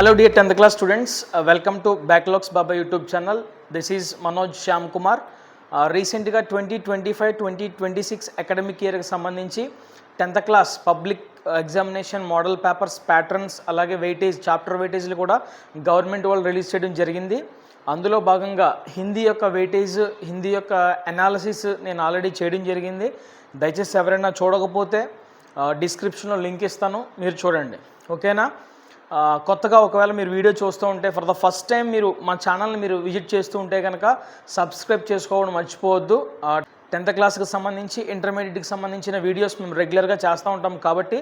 Hello dear tenth class students welcome to backlogs Baba YouTube channel this is Manoj Shyam Kumar రీసెంట్గా twenty twenty five twenty twenty six academic ఇయర్కి సంబంధించి tenth class public examination model papers patterns అలాగే weightage chapter వెయిటేజ్లు కూడా government వాళ్ళు release చేయడం జరిగింది. అందులో భాగంగా హిందీ యొక్క వెయిటేజ్ హిందీ యొక్క అనాలసిస్ నేను ఆల్రెడీ చేయడం జరిగింది. దయచేసి ఎవరైనా చూడకపోతే uh, డిస్క్రిప్షన్లో లింక్ ఇస్తాను. మీరు చూడండి. ఓకేనా? కొత్తగా ఒకవేళ మీరు వీడియో చూస్తూ ఉంటే ఫర్ ద ఫస్ట్ టైం మీరు మా ఛానల్ని మీరు విజిట్ చేస్తూ ఉంటే కనుక సబ్స్క్రైబ్ చేసుకోవడం మర్చిపోవద్దు. టెన్త్ క్లాస్కి సంబంధించి ఇంటర్మీడియట్కి సంబంధించిన వీడియోస్ మేము రెగ్యులర్గా చేస్తూ ఉంటాం కాబట్టి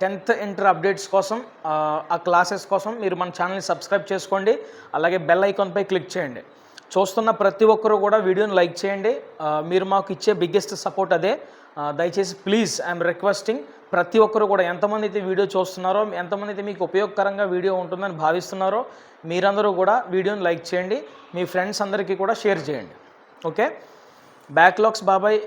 టెన్త్ ఇంటర్ అప్డేట్స్ కోసం ఆ, క్లాసెస్ కోసం మీరు మన ఛానల్ని సబ్స్క్రైబ్ చేసుకోండి. అలాగే బెల్ ఐకాన్పై క్లిక్ చేయండి. చూస్తున్న ప్రతి ఒక్కరూ కూడా వీడియోని లైక్ చేయండి. మీరు మాకు ఇచ్చే బిగ్గెస్ట్ సపోర్ట్ అదే. దయచేసి ప్లీజ్ ఐఎమ్ రిక్వెస్టింగ్ ప్రతి ఒక్కరు కూడా ఎంతమంది అయితే వీడియో చూస్తున్నారో ఎంతమంది అయితే మీకు ఉపయోగకరంగా వీడియో ఉంటుందని భావిస్తున్నారో మీరందరూ కూడా వీడియోని లైక్ చేయండి మీ ఫ్రెండ్స్ అందరికీ కూడా షేర్ చేయండి. ఓకే? బ్యాక్లాగ్స్ బాబాయ్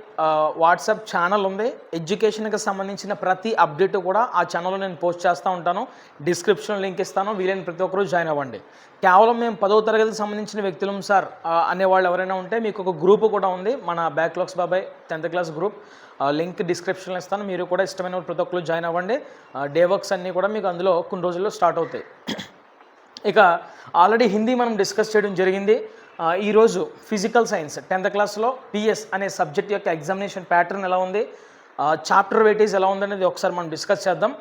వాట్సాప్ ఛానల్ ఉంది. ఎడ్యుకేషన్కి సంబంధించిన ప్రతి అప్డేట్ కూడా ఆ ఛానల్లో నేను పోస్ట్ చేస్తూ ఉంటాను. డిస్క్రిప్షన్ లింక్ ఇస్తాను. వీలైన ప్రతి ఒక్కరూ జాయిన్ అవ్వండి. కేవలం మేము పదో తరగతికి సంబంధించిన వ్యక్తులం సార్ అనేవాళ్ళు ఎవరైనా ఉంటే మీకు ఒక గ్రూప్ కూడా ఉంది. మన బ్యాక్లాగ్స్ బాబాయ్ టెన్త్ క్లాస్ గ్రూప్. లింక్ డిస్క్రిప్షన్లో ఇస్తాను. మీరు కూడా ఇష్టమైన ప్రతి ఒక్కరు జాయిన్ అవ్వండి. డే వర్క్స్ అన్నీ కూడా మీకు అందులో కొన్ని రోజుల్లో స్టార్ట్ అవుతాయి. ఇక ఆల్రెడీ హిందీ మనం డిస్కస్ చేయడం జరిగింది. ఈరోజు ఫిజికల్ సైన్స్ టెన్త్ క్లాస్లో పిఎస్ అనే సబ్జెక్ట్ యొక్క ఎగ్జామినేషన్ ప్యాటర్న్ ఎలా ఉంది? చాప్టర్ వెయిటేజ్ ఎలా ఉందనేది ఒకసారి మనం డిస్కస్ చేద్దాం.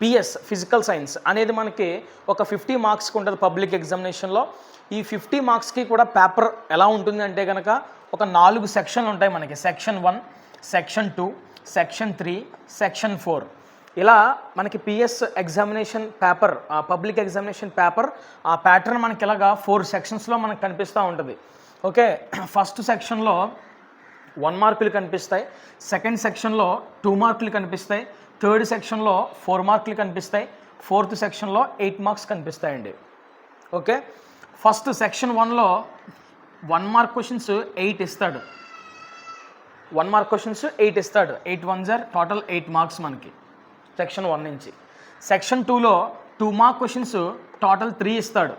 పిఎస్ ఫిజికల్ సైన్స్ అనేది మనకి ఒక ఫిఫ్టీ మార్క్స్కి ఉంటుంది పబ్లిక్ ఎగ్జామినేషన్లో. ఈ ఫిఫ్టీ మార్క్స్కి కూడా పేపర్ ఎలా ఉంటుంది అంటే కనుక ఒక నాలుగు సెక్షన్లు ఉంటాయి మనకి. Section one section two section three section four. ఇలా మనకి PS examination paper public examination paper ఆ ప్యాటర్న్ మనకి ఇలాగా ఫోర్ సెక్షన్స్లో మనకు కనిపిస్తూ ఉంటుంది. ఓకే ఫస్ట్ సెక్షన్లో వన్ మార్కులు కనిపిస్తాయి. సెకండ్ సెక్షన్లో టూ మార్కులు కనిపిస్తాయి. థర్డ్ సెక్షన్లో ఫోర్ మార్కులు కనిపిస్తాయి. ఫోర్త్ సెక్షన్లో ఎయిట్ మార్క్స్ కనిపిస్తాయండి. ఓకే ఫస్ట్ సెక్షన్ వన్లో వన్ మార్క్ క్వశ్చన్స్ ఎయిట్ ఇస్తాడు. వన్ మార్క్ క్వశ్చన్స్ ఎయిట్ ఇస్తాడు. Eight one are total eight marks మనకి. సెక్షన్ వన్ నుంచి. సెక్షన్ టూలో two mark questions total three ఇస్తాడు.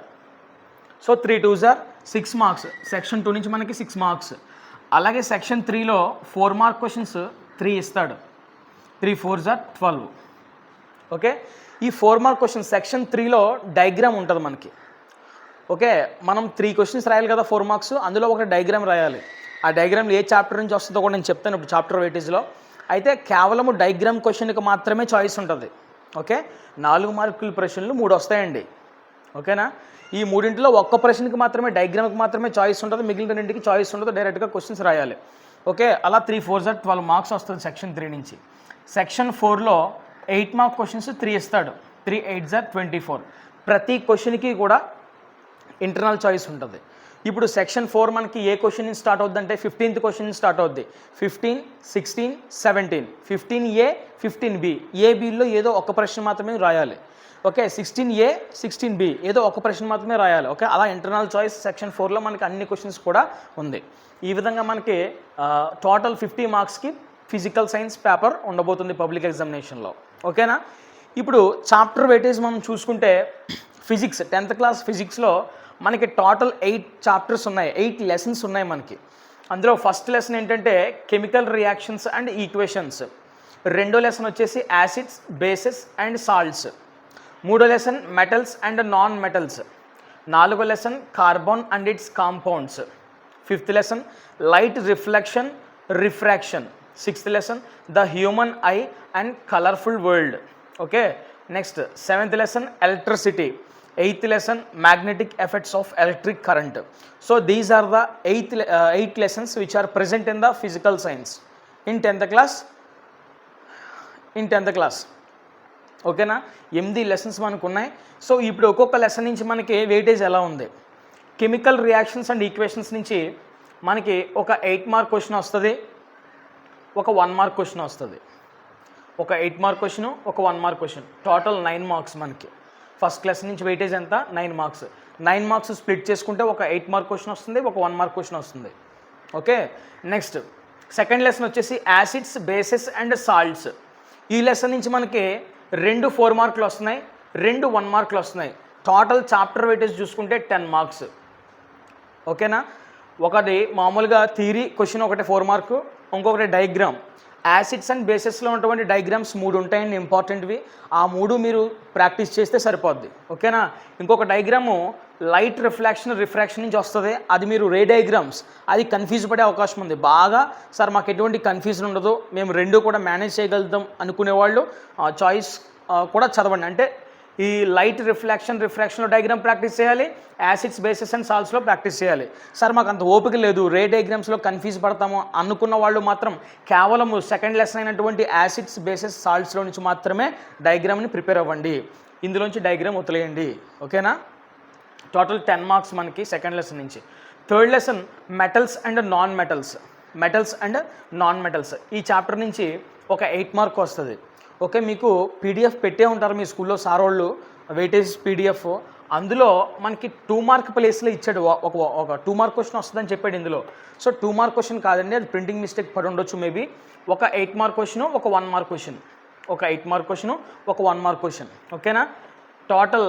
So three two are six marks. Section two నుంచి మనకి six marks. అలాగే section త్రీలో ఫోర్ మార్క్ క్వశ్చన్స్ త్రీ ఇస్తాడు. Three four are twelve. Okay? ఈ ఫోర్ మార్క్ క్వశ్చన్ సెక్షన్ త్రీలో డయాగ్రామ్ ఉంటుంది మనకి. ఓకే? మనం త్రీ క్వశ్చన్స్ రాయాలి కదా ఫోర్ మార్క్స్ అందులో ఒక డయాగ్రామ్ రాయాలి. ఆ డయాగ్రామ్లో ఏ చాప్టర్ నుంచి వస్తుందో కూడా నేను చెప్తాను ఇప్పుడు చాప్టర్ వెయిటేజ్లో. అయితే కేవలము డైగ్రామ్ క్వశ్చన్కి మాత్రమే చాయిస్ ఉంటుంది. ఓకే? నాలుగు మార్కుల ప్రశ్నలు మూడు వస్తాయండి. ఓకేనా? ఈ మూడింటిలో ఒక్క ప్రశ్నకి మాత్రమే డైగ్రామ్కి మాత్రమే చాయిస్ ఉంటుంది. మిగిలిన రెండింటికి చాయిస్ ఉండదు. డైరెక్ట్గా క్వశ్చన్స్ రాయాలి. ఓకే? అలా three four are twelve marks వస్తుంది సెక్షన్ త్రీ నుంచి. సెక్షన్ ఫోర్లో ఎయిట్ మార్క్ క్వశ్చన్స్ త్రీ ఇస్తాడు. Three eight are twenty four ప్రతి క్వశ్చన్కి కూడా ఇంటర్నల్ చాయిస్ ఉంటుంది. ఇప్పుడు సెక్షన్ ఫోర్ మనకి ఏ క్వశ్చన్ నుంచి స్టార్ట్ అవుద్ది అంటే ఫిఫ్టీన్త్ క్వశ్చన్ నుంచి స్టార్ట్ అవుద్ది. Fifteen sixteen seventeen. Fifteen A fifteen B. A below ఏదో ఒక ప్రశ్న మాత్రమే రాయాలి. Okay sixteen A sixteen B. ఏదో ఒక ప్రశ్న మాత్రమే రాయాలి. ఓకే అలా ఇంటర్నల్ చాయిస్ సెక్షన్ ఫోర్లో మనకి అన్ని క్వశ్చన్స్ కూడా ఉంది. ఈ విధంగా మనకి టోటల్ ఫిఫ్టీ మార్క్స్కి ఫిజికల్ సైన్స్ పేపర్ ఉండబోతుంది పబ్లిక్ ఎగ్జామినేషన్లో. ఓకేనా? ఇప్పుడు చాప్టర్ వెయిటేజ్ మనం చూసుకుంటే ఫిజిక్స్ టెన్త్ క్లాస్ ఫిజిక్స్లో మనకి టోటల్ ఎయిట్ చాప్టర్స్ ఉన్నాయి. ఎయిట్ లెసన్స్ ఉన్నాయి మనకి. అందులో ఫస్ట్ లెసన్ ఏంటంటే కెమికల్ రియాక్షన్స్ అండ్ ఈక్వేషన్స్ రెండో లెసన్ వచ్చేసి యాసిడ్స్ బేసెస్ అండ్ సాల్ట్స్ మూడో lesson metals and non metals నాలుగో lesson carbon and its compounds fifth lesson light reflection refraction sixth lesson the human eye and colourful world okay next seventh lesson electricity eighth lesson magnetic effects of electric current so these are the eighth eight lessons which are present in the physical science in tenth class in tenth class ఓకేనా ఎనిమిది lessons మనకు ఉన్నాయి. So ఇప్పుడు ఒక్కొక్క lesson నుంచి మనకి weightage ఎలా ఉంది? కెమికల్ రియాక్షన్స్ అండ్ ఈక్వేషన్స్ నుంచి మనకి ఒక ఎయిట్ మార్క్ క్వశ్చన్ వస్తుంది. ఒక వన్ మార్క్ క్వశ్చన్ వస్తుంది. ఒక ఎయిట్ మార్క్ క్వశ్చన్ ఒక one mark question total nine marks మనకి. ఫస్ట్ క్లాస్ నుంచి వెయిటేజ్ ఎంత? Nine marks nine marks split చేసుకుంటే ఒక ఎయిట్ మార్క్ క్వశ్చన్ వస్తుంది ఒక వన్ మార్క్ క్వశ్చన్ వస్తుంది. ఓకే? నెక్స్ట్ సెకండ్ లెసన్ వచ్చేసి యాసిడ్స్ బేసెస్ అండ్ సాల్ట్స్ ఈ లెసన్ నుంచి మనకి రెండు ఫోర్ మార్కులు వస్తున్నాయి రెండు వన్ మార్కులు వస్తున్నాయి. టోటల్ చాప్టర్ వెయిటేజ్ చూసుకుంటే టెన్ మార్క్స్ ఓకేనా? ఒకటి మామూలుగా థీరీ క్వశ్చన్ ఒకటి ఫోర్ మార్కు ఇంకొకటి డయాగ్రామ్ యాసిడ్స్ అండ్ బేసెస్లో ఉన్నటువంటి డయాగ్రామ్స్ మూడు ఉంటాయండి ఇంపార్టెంట్వి. ఆ మూడు మీరు ప్రాక్టీస్ చేస్తే సరిపోద్ది. ఓకేనా? ఇంకొక డయాగ్రాము లైట్ రిఫ్లాక్షన్ రిఫ్రాక్షన్ నుంచి వస్తుంది. అది మీరు రే డయాగ్రామ్స్. అది కన్ఫ్యూజ్ పడే అవకాశం ఉంది. బాగా సార్ మాకు ఎటువంటి కన్ఫ్యూజన్ ఉండదు. మేము రెండు కూడా మేనేజ్ చేయగలుగుతాం అనుకునే వాళ్ళు చాయిస్ కూడా చదవండి. అంటే ఈ లైట్ రిఫ్లెక్షన్ రిఫ్రాక్షన్లో డయాగ్రామ్ ప్రాక్టీస్ చేయాలి. యాసిడ్స్ బేసిస్ అండ్ సాల్స్లో ప్రాక్టీస్ చేయాలి. సార్ మాకు అంత ఓపిక లేదు. రే డయాగ్రామ్స్లో కన్ఫ్యూజ్ పడతాము అనుకున్న వాళ్ళు మాత్రం కేవలం సెకండ్ లెసన్ అయినటువంటి యాసిడ్స్ బేసిస్ సాల్ట్స్లో నుంచి మాత్రమే డయాగ్రామ్ని ప్రిపేర్ అవ్వండి. ఇందులోంచి డయాగ్రామ్ వదిలేయండి. ఓకేనా? టోటల్ టెన్ మార్క్స్ మనకి సెకండ్ లెసన్ నుంచి. Third lesson metals and non metals. Metals and non metals. ఈ చాప్టర్ నుంచి ఒక ఎయిట్ మార్క్ వస్తుంది. ఓకే మీకు పీడిఎఫ్ పెట్టే ఉంటారు మీ స్కూల్లో సార్ వాళ్ళు వెయిటేజ్ పీడిఎఫ్ అందులో మనకి టూ మార్క్ ప్లేస్లో ఇచ్చాడు. ఒక ఒక టూ మార్క్ క్వశ్చన్ వస్తుందని చెప్పాడు ఇందులో. సో టూ మార్క్ క్వశ్చన్ కాదండి అది ప్రింటింగ్ మిస్టేక్ పడి ఉండొచ్చు మేబీ ఒక ఎయిట్ మార్క్ క్వశ్చన్ ఒక వన్ మార్క్ క్వశ్చన్ ఒక ఎయిట్ మార్క్ క్వశ్చన్ ఒక వన్ మార్క్ క్వశ్చన్ ఓకేనా total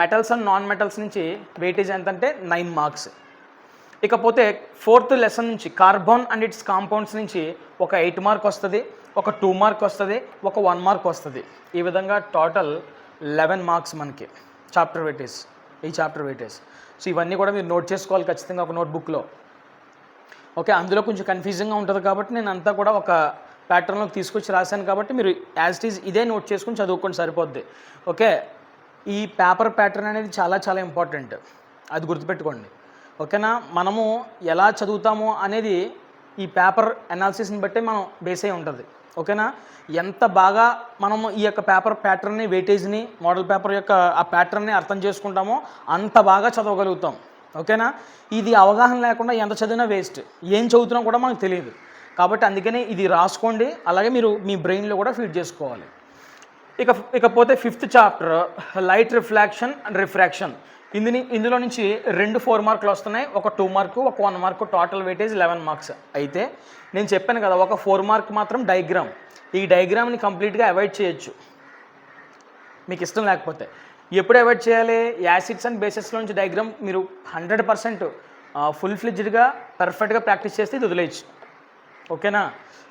metals and non metals నుంచి వెయిటేజ్ ఎంత అంటే నైన్ మార్క్స్ ఇకపోతే ఫోర్త్ లెసన్ నుంచి కార్బన్ అండ్ ఇట్స్ కాంపౌండ్స్ నుంచి ఒక ఎయిట్ మార్క్ వస్తుంది. ఒక టూ మార్క్ వస్తుంది ఒక వన్ మార్క్ వస్తుంది. ఈ విధంగా టోటల్ లెవెన్ మార్క్స్ మనకి. చాప్టర్ వెయిటేజ్ ఈ చాప్టర్ వెయిటేజ్ సో ఇవన్నీ కూడా మీరు నోట్ చేసుకోవాలి ఖచ్చితంగా ఒక నోట్బుక్లో ఓకే అందులో కొంచెం కన్ఫ్యూజింగ్గా ఉంటుంది కాబట్టి నేను అంతా కూడా ఒక ప్యాటర్న్లోకి తీసుకొచ్చి రాశాను కాబట్టి మీరు యాజ్ ఇట్ ఈజ్ ఇదే నోట్ చేసుకుని చదువుకొని సరిపోద్ది. ఓకే ఈ పేపర్ ప్యాటర్న్ అనేది చాలా చాలా ఇంపార్టెంట్ అది గుర్తుపెట్టుకోండి. ఓకేనా మనము ఎలా చదువుతాము అనేది ఈ పేపర్ అనాలిసిస్ని బట్టే మనం బేస్ అయి ఉంటుంది. ఓకేనా? ఎంత బాగా మనము ఈ యొక్క పేపర్ ప్యాటర్న్ని వెయిటేజ్ని మోడల్ పేపర్ యొక్క ఆ ప్యాటర్న్ని అర్థం చేసుకుంటామో అంత బాగా చదవగలుగుతాం. ఓకేనా? ఇది అవగాహన లేకుండా ఎంత చదివినా వేస్ట్. ఏం చదువుతున్నా కూడా మనకు తెలియదు. కాబట్టి అందుకనే ఇది రాసుకోండి. అలాగే మీరు మీ బ్రెయిన్లో కూడా ఫీడ్ చేసుకోవాలి. ఇక ఇకపోతే fifth chapter light reflection and refraction. ఇందుని ఇందులో నుంచి రెండు ఫోర్ మార్కులు వస్తున్నాయి. ఒక టూ మార్కు ఒక one mark total weightage eleven marks. అయితే నేను చెప్పాను కదా ఒక ఫోర్ మార్క్ మాత్రం డయాగ్రామ్. ఈ డయాగ్రామ్ని కంప్లీట్గా అవాయిడ్ చేయొచ్చు. మీకు ఇష్టం లేకపోతే. ఎప్పుడు అవాయిడ్ చేయాలి? యాసిడ్స్ అండ్ బేసిస్లో నుంచి డైగ్రామ్ మీరు హండ్రెడ్ పర్సెంట్ ఫుల్ ఫ్లిడ్జ్డ్గా పర్ఫెక్ట్గా ప్రాక్టీస్ చేస్తే ఇది వదిలేయచ్చు. ఓకేనా?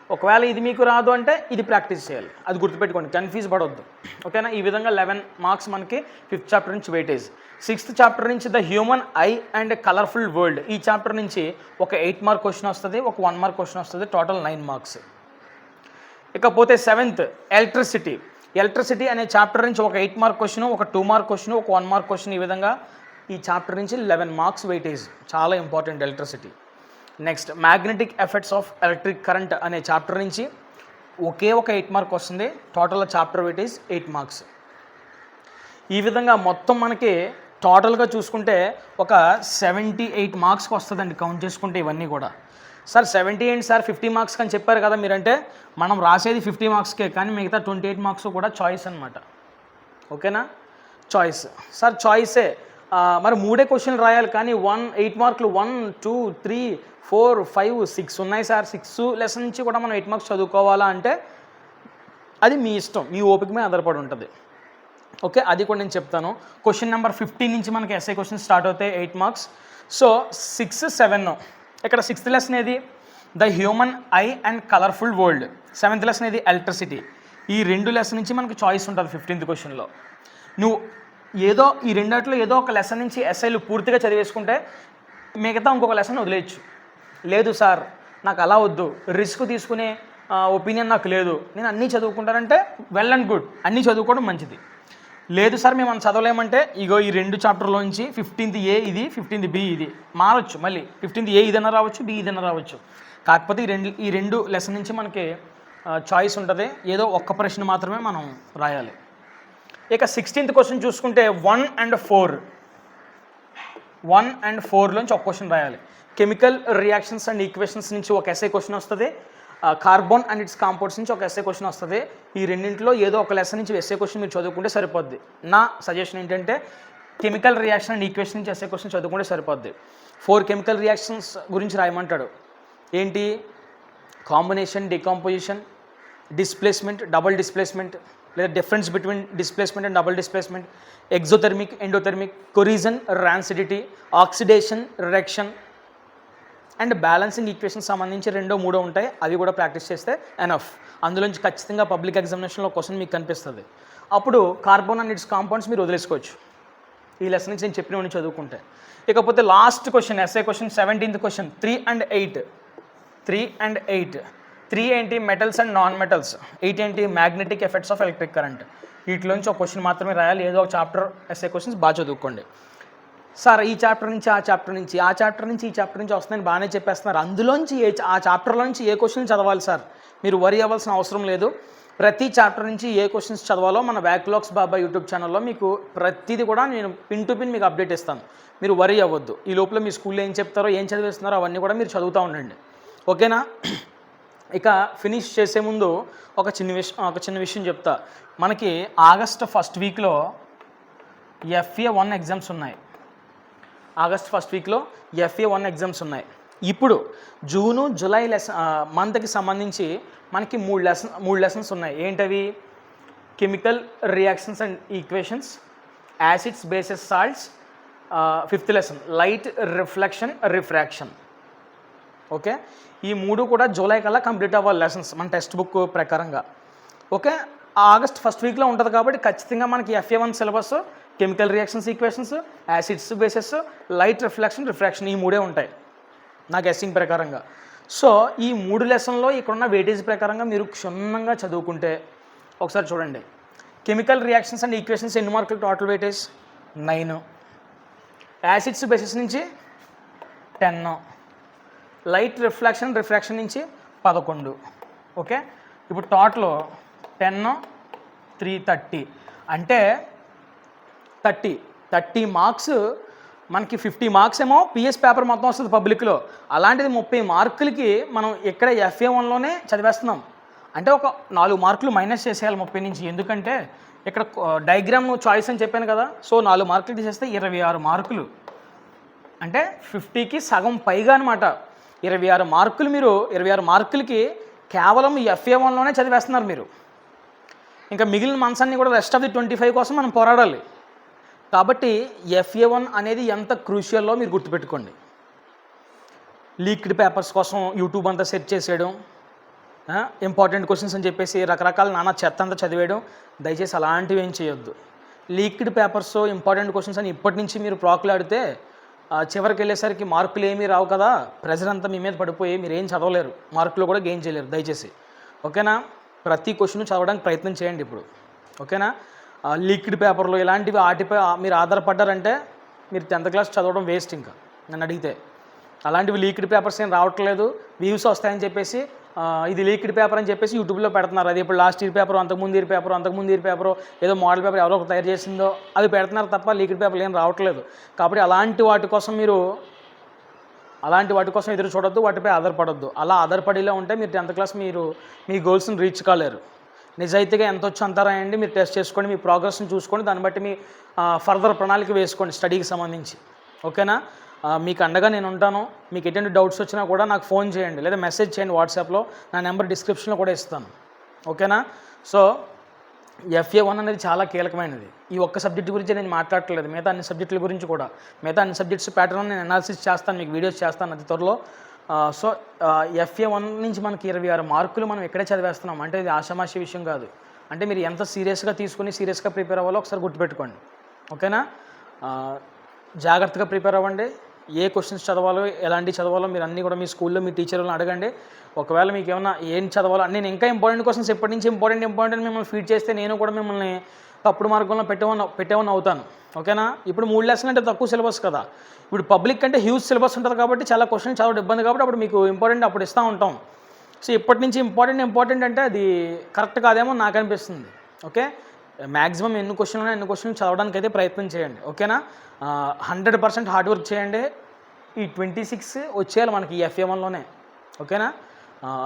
ఒకవేళ ఇది మీకు రాదు అంటే ఇది ప్రాక్టీస్ చేయాలి. అది గుర్తుపెట్టుకోండి కన్ఫ్యూజ్ పడవద్దు ఓకేనా? ఈ విధంగా లెవెన్ మార్క్స్ మనకి ఫిఫ్త్ చాప్టర్ నుంచి వెయిటేజ్ సిక్స్త్ చాప్టర్ నుంచి the human eye and colourful world ఈ చాప్టర్ నుంచి ఒక ఎయిట్ మార్క్ క్వశ్చన్ వస్తుంది ఒక వన్ మార్క్ క్వశ్చన్ వస్తుంది టోటల్ నైన్ మార్క్స్ ఇకపోతే సెవెంత్ ఎలక్ట్రిసిటీ ఎలక్ట్రిసిటీ అనే చాప్టర్ నుంచి ఒక ఎయిట్ మార్క్ క్వశ్చన్ ఒక టూ మార్క్ క్వశ్చన్ ఒక వన్ మార్క్ క్వశ్చన్ ఈ విధంగా ఈ చాప్టర్ నుంచి లెవెన్ మార్క్స్ వెయిటేజ్ చాలా important electricity next magnetic effects of electric current అనే చాప్టర్ నుంచి ఒకే ఒక ఎయిట్ మార్క్ వస్తుంది. Total chapter weightage eight marks ఈ విధంగా మొత్తం మనకి టోటల్గా చూసుకుంటే ఒక సెవెంటీ ఎయిట్ మార్క్స్కి వస్తుందండి కౌంట్ చేసుకుంటే ఇవన్నీ కూడా. Sir seventy eight sir fifty marks అని చెప్పారు కదా మీరంటే మనం రాసేది ఫిఫ్టీ మార్క్స్కే కానీ మిగతా ట్వంటీ ఎయిట్ మార్క్స్ కూడా చాయిస్ అనమాట ఓకేనా చాయిస్ సార్ చాయిసే మరి మూడే క్వశ్చన్లు రాయాలి కానీ వన్ ఎయిట్ మార్కులు one two three four five six ఉన్నాయి సార్. సిక్స్ లెసన్ నుంచి కూడా మనం ఎయిట్ మార్క్స్ చదువుకోవాలా అంటే అది మీ ఇష్టం మీ ఓపిక మీద ఆధారపడి ఉంటుంది. ఓకే అది కూడా నేను చెప్తాను. క్వశ్చన్ నెంబర్ ఫిఫ్టీన్ నుంచి మనకి ఎస్ఐ క్వశ్చన్ స్టార్ట్ అవుతాయి eight marks. So six seven ఇక్కడ సిక్స్త్ లెసన్ ఏది? The human eye and colourful world seventh lesson ఏది? ఎలక్ట్రిసిటీ ఈ రెండు లెసన్ నుంచి మనకు చాయిస్ ఉంటుంది ఫిఫ్టీన్త్ క్వశ్చన్లో నువ్వు ఏదో ఈ రెండాట్లో ఏదో ఒక లెసన్ నుంచి ఎస్ఐలు పూర్తిగా చదివేసుకుంటే మిగతా ఇంకొక లెసన్ వదిలేయచ్చు. లేదు సార్ నాకు అలా వద్దు. రిస్క్ తీసుకునే ఒపీనియన్ నాకు లేదు. నేను అన్నీ చదువుకుంటానంటే వెల్ అండ్ గుడ్ అన్నీ చదువుకోవడం మంచిది. లేదు సార్ మేము మనం చదవలేమంటే ఇగో ఈ రెండు చాప్టర్లోంచి ఫిఫ్టీన్త్ ఏ ఇది ఫిఫ్టీన్త్ బి ఇది. మారచ్చు మళ్ళీ. ఫిఫ్టీన్త్ ఏ ఇదన్నా రావచ్చు బి ఇదన్నా రావచ్చు. కాకపోతే ఈ రెండు ఈ రెండు లెసన్ నుంచి మనకి చాయిస్ ఉంటుంది. ఏదో ఒక్క ప్రశ్న మాత్రమే మనం రాయాలి. ఇక సిక్స్టీన్త్ క్వశ్చన్ చూసుకుంటే one and four one and ఫోర్లోంచి ఒక క్వశ్చన్ రాయాలి. కెమికల్ రియాక్షన్స్ అండ్ ఈక్వేషన్స్ నుంచి ఒక ఎస్ఐ క్వశ్చన్ వస్తుంది. కార్బన్ అండ్ ఇట్స్ కాంపౌండ్స్ నుంచి ఒక ఎస్ఏ క్వశ్చన్ వస్తుంది. ఈ రెండింటిలో ఏదో ఒక లెసన్ నుంచి ఎస్ఏ క్వశ్చన్ మీరు చదువుకుంటే సరిపోద్ది. నా సజెషన్ ఏంటంటే కెమికల్ రియాక్షన్ అండ్ ఈక్వేషన్ నుంచి ఎస్ఏ క్వశ్చన్ చదువుకుంటే సరిపోద్ది. ఫోర్ కెమికల్ రియాక్షన్స్ గురించి రాయమంటాడు. ఏంటి? Combination decomposition displacement double displacement లేదా difference between displacement and double displacement exothermic endothermic corrosion rancidity oxidation reduction and balancing equation సంబంధించి రెండో మూడో ఉంటాయి. అవి కూడా ప్రాక్టీస్ చేస్తే ఎనఫ్ అందులోంచి ఖచ్చితంగా పబ్లిక్ ఎగ్జామినేషన్లో క్వశ్చన్ మీకు కనిపిస్తుంది. అప్పుడు కార్బన్ అండ్ ఇట్స్ కాంపౌండ్స్ మీరు వదిలేసుకోవచ్చు. ఈ లెసన్ నుంచి నేను చెప్పినవన్నీ చదువుకుంటే. ఇకపోతే last question SA question seventeenth question three and eight three and eight three ఏంటి metals and non metals eight ఏంటి magnetic effects of electric current వీటిలోంచి ఒక క్వశ్చన్ మాత్రమే రాయాలి. ఏదో ఒక చాప్టర్ ఎస్ఏ క్వశ్చన్స్ బాగా చదువుకోండి. సార్ ఈ చాప్టర్ నుంచి ఆ చాప్టర్ నుంచి ఆ చాప్టర్ నుంచి ఈ చాప్టర్ నుంచి వస్తుందని బాగానే చెప్పేస్తున్నారు. అందులోంచి ఏ ఆ చాప్టర్లో నుంచి ఏ క్వశ్చన్ చదవాలి సార్ మీరు వరి అవ్వాల్సిన అవసరం లేదు. ప్రతి చాప్టర్ నుంచి ఏ క్వశ్చన్స్ చదవాలో మన బ్యాక్లాగ్స్ బాబా యూట్యూబ్ ఛానల్లో మీకు ప్రతిదీ కూడా నేను పిన్ టు పిన్ మీకు అప్డేట్ ఇస్తాను. మీరు వరి అవ్వద్దు. ఈ లోపల మీ స్కూల్లో ఏం చెప్తారో ఏం చదివిస్తున్నారో అవన్నీ కూడా మీరు చదువుతూ ఉండండి. ఓకేనా ఇక ఫినిష్ చేసే ముందు ఒక చిన్న విషయం ఒక చిన్న విషయం చెప్తా. మనకి ఆగస్ట్ ఫస్ట్ వీక్లో ఎఫ్ఏ వన్ ఎగ్జామ్స్ ఉన్నాయి. ఆగస్ట్ ఫస్ట్ వీక్లో ఎఫ్ఏ వన్ ఎగ్జామ్స్ ఉన్నాయి. ఇప్పుడు జూను జూలై లెసన్ మంత్కి సంబంధించి మనకి మూడు లెసన్ మూడు లెసన్స్ ఉన్నాయి. ఏంటవి? Chemical reactions and equations acids bases salts fifth lesson light reflection refraction. Okay? ఈ మూడు కూడా జూలై కల్లా కంప్లీట్ అవ్వాలి లెసన్స్ మన టెక్స్ట్ బుక్ ప్రకారంగా. ఓకే? ఆగస్ట్ ఫస్ట్ వీక్లో ఉంటుంది కాబట్టి ఖచ్చితంగా మనకి FA one syllabus chemical reactions equations acids bases light reflection refraction ఈ మూడే ఉంటాయి నా గెస్సింగ్ ప్రకారంగా. సో ఈ మూడు లెసన్లో ఇక్కడున్న వెయిటేజ్ ప్రకారంగా మీరు క్షుణ్ణంగా చదువుకుంటే ఒకసారి చూడండి. కెమికల్ రియాక్షన్స్ అండ్ ఈక్వేషన్స్ ఎన్ని మార్కులు total weightage? Nine. Acids bases నుంచి టెన్. లైట్ రిఫ్లెక్షన్ రిఫ్రాక్షన్ నుంచి పదకొండు. ఓకే? ఇప్పుడు టోటల్ టెన్ త్రీ థర్టీ. అంటే థర్టీ. థర్టీ మార్క్స్ మనకి ఫిఫ్టీ మార్క్స్ ఏమో పిఎస్ పేపర్ మొత్తం వస్తుంది పబ్లిక్లో. అలాంటిది ముప్పై మార్కులకి మనం ఇక్కడ ఎఫ్ఏ వన్లోనే చదివేస్తున్నాం. అంటే ఒక నాలుగు మార్కులు మైనస్ చేసేయాలి ముప్పై నుంచి. ఎందుకంటే ఇక్కడ డయాగ్రామ్ చాయిస్ అని చెప్పాను కదా. సో నాలుగు మార్కులు తీసేస్తే ఇరవై ఆరు మార్కులు. అంటే ఫిఫ్టీకి సగం పైగా అనమాట ఇరవై ఆరు మార్కులు మీరు ఇరవై ఆరు మార్కులకి కేవలం ఎఫ్ఏ వన్లోనే చదివేస్తున్నారు మీరు. ఇంకా మిగిలిన మనసాన్ని కూడా rest of the twenty five కోసం మనం పోరాడాలి. కాబట్టి ఎఫ్ఏ వన్ అనేది ఎంత క్రూషియల్లో మీరు గుర్తుపెట్టుకోండి. లీక్డ్ పేపర్స్ కోసం యూట్యూబ్ అంతా సెర్చ్ చేసేయడం ఇంపార్టెంట్ క్వశ్చన్స్ అని చెప్పేసి రకరకాల నానా చెత్త అంతా చదివేయడం దయచేసి అలాంటివి ఏం చేయొద్దు. లీక్డ్ పేపర్స్ ఇంపార్టెంట్ క్వశ్చన్స్ అని ఇప్పటి నుంచి మీరు ప్రాకులాడితే చివరికి వెళ్ళేసరికి మార్కులు ఏమీ రావు కదా. ప్రెజర్ అంతా మీ మీద పడిపోయి మీరు ఏం చదవలేరు. మార్కులు కూడా గెయిన్ చేయలేరు. దయచేసి. ఓకేనా? ప్రతి క్వశ్చన్ చదవడానికి ప్రయత్నం చేయండి ఇప్పుడు. ఓకేనా? లీక్డ్ పేపర్లు ఇలాంటివి వాటిపై మీరు ఆధారపడ్డారంటే మీరు టెన్త్ క్లాస్ చదవడం వేస్ట్ ఇంకా. నన్ను అడిగితే. అలాంటివి లీక్డ్ పేపర్స్ ఏం రావట్లేదు. వ్యూస్ వస్తాయని చెప్పేసి ఇది లీక్డ్ పేపర్ అని చెప్పేసి యూట్యూబ్లో పెడుతున్నారు. అది ఇప్పుడు లాస్ట్ ఇయర్ పేపర్ అంతకుముందు ఇయర్ పేపర్ అంతకుముందు ఇయర్ పేపర్ ఏదో మోడల్ పేపర్ ఎవరో తయారు చేసిందో అది పెడుతున్నారు తప్ప లీక్డ్ పేపర్లు ఏం రావట్లేదు. కాబట్టి అలాంటి వాటి కోసం మీరు అలాంటి వాటి కోసం ఎదురు చూడొద్దు వాటిపై ఆధారపడొద్దు. అలా ఆధారపడిలో ఉంటే మీరు టెన్త్ క్లాస్ మీరు మీ గోల్స్ని రీచ్ కాలేరు. నిజాయితీగా ఎంత వచ్చి అంతా రాయండి మీరు టెస్ట్ చేసుకోండి మీ ప్రోగ్రెస్ని చూసుకోండి దాన్ని బట్టి మీ ఫర్దర్ ప్రణాళిక వేసుకోండి స్టడీకి సంబంధించి. ఓకేనా? మీకు అండగా నేను ఉంటాను. మీకు ఎటువంటి డౌట్స్ వచ్చినా కూడా నాకు ఫోన్ చేయండి. లేదా మెసేజ్ చేయండి వాట్సాప్లో నా నెంబర్ డిస్క్రిప్షన్లో కూడా ఇస్తాను. ఓకేనా సో ఎఫ్ఏ వన్ అనేది చాలా కీలకమైనది. ఈ ఒక్క సబ్జెక్ట్ గురించి నేను మాట్లాడట్లేదు. మిగతా అన్ని సబ్జెక్టుల గురించి కూడా. మిగతా అన్ని సబ్జెక్ట్స్ ప్యాటర్న్ నేను అనాలిసిస్ చేస్తాను. మీకు వీడియోస్ చేస్తాను అతి త్వరలో. సో ఎఫ్ఏ వన్ నుంచి మనకి ఇరవై ఆరు మార్కులు మనం ఎక్కడే చదివేస్తున్నాం. అంటే ఇది ఆషామాషి విషయం కాదు. అంటే మీరు ఎంత సీరియస్గా తీసుకుని సీరియస్గా ప్రిపేర్ అవ్వాలో ఒకసారి గుర్తుపెట్టుకోండి. ఓకేనా జాగ్రత్తగా ప్రిపేర్ అవ్వండి. ఏ క్వశ్చన్స్ చదవాలో ఎలాంటి చదవాలో మీరు అన్నీ కూడా మీ స్కూల్లో మీ టీచర్లను అడగండి. ఒకవేళ మీకు ఏమన్నా ఏం చదవాలో నేను ఇంకా ఇంపార్టెంట్ క్వశ్చన్స్ ఎప్పటి నుంచి ఇంపార్టెంట్ ఇంపార్టెంట్ మిమ్మల్ని ఫీడ్ చేస్తే నేను కూడా మిమ్మల్ని తప్పుడు మార్గంలో పెట్టేవన్న పెట్టేవన్న అవుతాను. ఓకేనా? ఇప్పుడు మూడు లెసన్ అంటే తక్కువ సిలబస్ కదా. ఇప్పుడు పబ్లిక్ అంటే హ్యూజ్ సిలబస్ ఉంటుంది కాబట్టి చాలా క్వశ్చన్స్ చదవడం ఇబ్బంది కాబట్టి అప్పుడు మీకు ఇంపార్టెంట్ అప్పుడు ఇస్తూ ఉంటాం. సో ఇప్పటి నుంచి ఇంపార్టెంట్ ఇంపార్టెంట్ అంటే అది కరెక్ట్ కాదేమో నాకు అనిపిస్తుంది. ఓకే? మ్యాక్సిమం ఎన్ని క్వశ్చన్లు ఎన్ని క్వశ్చన్లు చదవడానికి అయితే ప్రయత్నం చేయండి ఓకేనా? హండ్రెడ్ పర్సెంట్ హార్డ్ వర్క్ చేయండి. ఈ ట్వంటీ సిక్స్ వచ్చేయాలి మనకి ఈ ఎఫ్ఏ వన్లోనే ఓకేనా?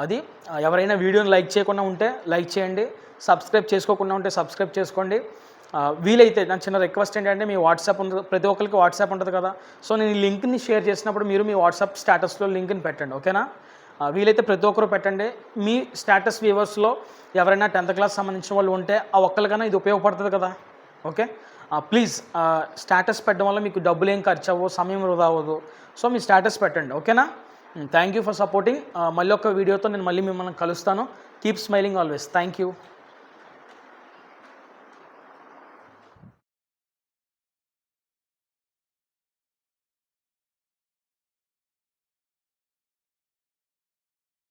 అది ఎవరైనా వీడియోని లైక్ చేయకుండా ఉంటే లైక్ చేయండి సబ్స్క్రైబ్ చేసుకోకుండా ఉంటే సబ్స్క్రైబ్ చేసుకోండి. వీలైతే నా చిన్న రిక్వెస్ట్ ఏంటంటే మీ వాట్సాప్ ఉంటుంది ప్రతి ఒక్కరికి వాట్సాప్ ఉంటుంది కదా. సో నేను ఈ లింక్ని షేర్ చేసినప్పుడు మీరు మీ వాట్సాప్ స్టేటస్లో లింక్ని పెట్టండి ఓకేనా? వీలైతే ప్రతి ఒక్కరు పెట్టండి. మీ స్టేటస్ వ్యూవర్స్లో ఎవరైనా టెన్త్ క్లాస్ సంబంధించిన వాళ్ళు ఉంటే ఆ ఒక్కరికైనా ఇది ఉపయోగపడుతుంది కదా? ఓకే? ప్లీజ్ స్టేటస్ పెట్టడం వల్ల మీకు డబ్బులు ఏం ఖర్చు అవ్వవు సమయం వృధా అవ్వదు. సో మీ స్టేటస్ పెట్టండి. ఓకేనా? థ్యాంక్ యూ ఫర్ సపోర్టింగ్ మళ్ళీ ఒక వీడియోతో నేను మళ్ళీ మిమ్మల్ని కలుస్తాను. Keep smiling always thank you